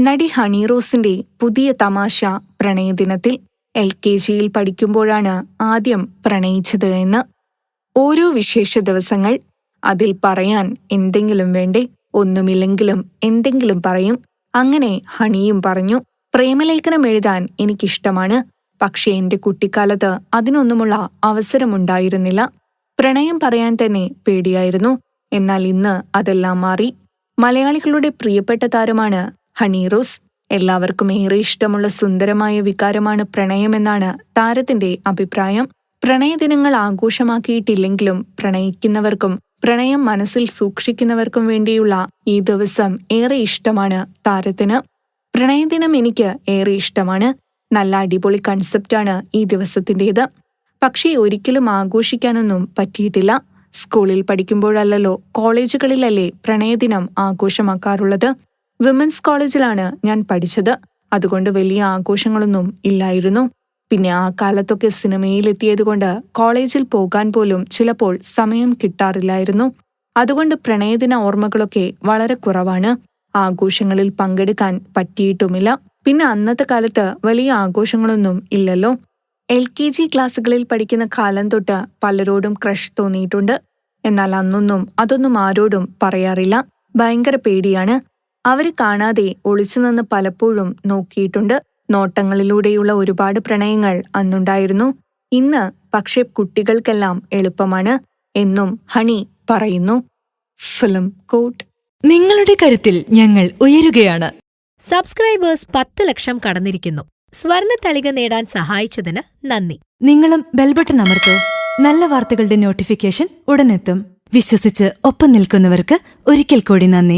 നടി ഹണി റോസിന്റെ പുതിയ തമാശ പ്രണയദിനത്തിൽ എൽ കെ ജിയിൽ പഠിക്കുമ്പോഴാണ് ആദ്യം പ്രണയിച്ചത് എന്ന്. ഓരോ വിശേഷ ദിവസങ്ങൾ അതിൽ പറയാൻ എന്തെങ്കിലും വേണ്ടേ? ഒന്നുമില്ലെങ്കിലും എന്തെങ്കിലും പറയും. അങ്ങനെ ഹണിയും പറഞ്ഞു പ്രേമലേഖനം എഴുതാൻ എനിക്കിഷ്ടമാണ്. പക്ഷേ എന്റെ കുട്ടിക്കാലത്ത് അതിനൊന്നുമുള്ള അവസരമുണ്ടായിരുന്നില്ല. പ്രണയം പറയാൻ തന്നെ പേടിയായിരുന്നു. എന്നാൽ ഇന്ന് അതെല്ലാം മാറി. മലയാളികളുടെ പ്രിയപ്പെട്ട താരമാണ് ഹണി റോസ് എല്ലാവർക്കും ഏറെ ഇഷ്ടമുള്ള സുന്ദരമായ വികാരമാണ് പ്രണയമെന്നാണ് താരത്തിന്റെ അഭിപ്രായം. പ്രണയദിനങ്ങൾ ആഘോഷമാക്കിയിട്ടില്ലെങ്കിലും പ്രണയിക്കുന്നവർക്കും പ്രണയം മനസ്സിൽ സൂക്ഷിക്കുന്നവർക്കും വേണ്ടിയുള്ള ഈ ദിവസം ഏറെ ഇഷ്ടമാണ് താരത്തിന്. പ്രണയദിനം എനിക്ക് ഏറെ ഇഷ്ടമാണ്. നല്ല അടിപൊളി കൺസെപ്റ്റാണ് ഈ ദിവസത്തിന്റേത്. പക്ഷേ ഒരിക്കലും ആഘോഷിക്കാനൊന്നും പറ്റിയിട്ടില്ല. സ്കൂളിൽ പഠിക്കുമ്പോഴല്ലല്ലോ കോളേജുകളിലല്ലേ പ്രണയദിനം ആഘോഷമാക്കാറുള്ളത്? വിമൻസ് കോളേജിലാണ് ഞാൻ പഠിച്ചത്. അതുകൊണ്ട് വലിയ ആഘോഷങ്ങളൊന്നും ഇല്ലായിരുന്നു. പിന്നെ ആ കാലത്തൊക്കെ സിനിമയിലെത്തിയതുകൊണ്ട് കോളേജിൽ പോകാൻ പോലും ചിലപ്പോൾ സമയം കിട്ടാറില്ലായിരുന്നു. അതുകൊണ്ട് പ്രണയദിന ഓർമ്മകളൊക്കെ വളരെ കുറവാണ്. ആഘോഷങ്ങളിൽ പങ്കെടുക്കാൻ പറ്റിയിട്ടുമില്ല. പിന്നെ അന്നത്തെ കാലത്ത് വലിയ ആഘോഷങ്ങളൊന്നും ഇല്ലല്ലോ. എൽ കെ ജി ക്ലാസ്സുകളിൽ പഠിക്കുന്ന കാലം തൊട്ട് പലരോടും ക്രഷ് തോന്നിയിട്ടുണ്ട്. എന്നാൽ അന്നൊന്നും അതൊന്നും ആരോടും പറയാറില്ല. ഭയങ്കര പേടിയാണ്. അവർ കാണാതെ ഒളിച്ചുനിന്ന് പലപ്പോഴും നോക്കിയിട്ടുണ്ട്. നോട്ടങ്ങളിലൂടെയുള്ള ഒരുപാട് പ്രണയങ്ങൾ അന്നുണ്ടായിരുന്നു. ഇന്ന് പക്ഷേ കുട്ടികൾക്കെല്ലാം എളുപ്പമാണ് എന്നും ഹണി പറയുന്നു. Film coat. നിങ്ങളുടെ കരുത്തിൽ ഞങ്ങൾ ഉയരുകയാണ്. സബ്സ്ക്രൈബേഴ്സ് പത്ത് ലക്ഷം കടന്നിരിക്കുന്നു. സ്വർണ തളിക നേടാൻ സഹായിച്ചതിന് നന്ദി. നിങ്ങളും ബെൽബട്ടൺ അമർത്തോ. നല്ല വാർത്തകളുടെ നോട്ടിഫിക്കേഷൻ ഉടനെത്തും. വിശ്വസിച്ച് ഒപ്പം നിൽക്കുന്നവർക്ക് ഒരിക്കൽ കൂടി നന്ദി.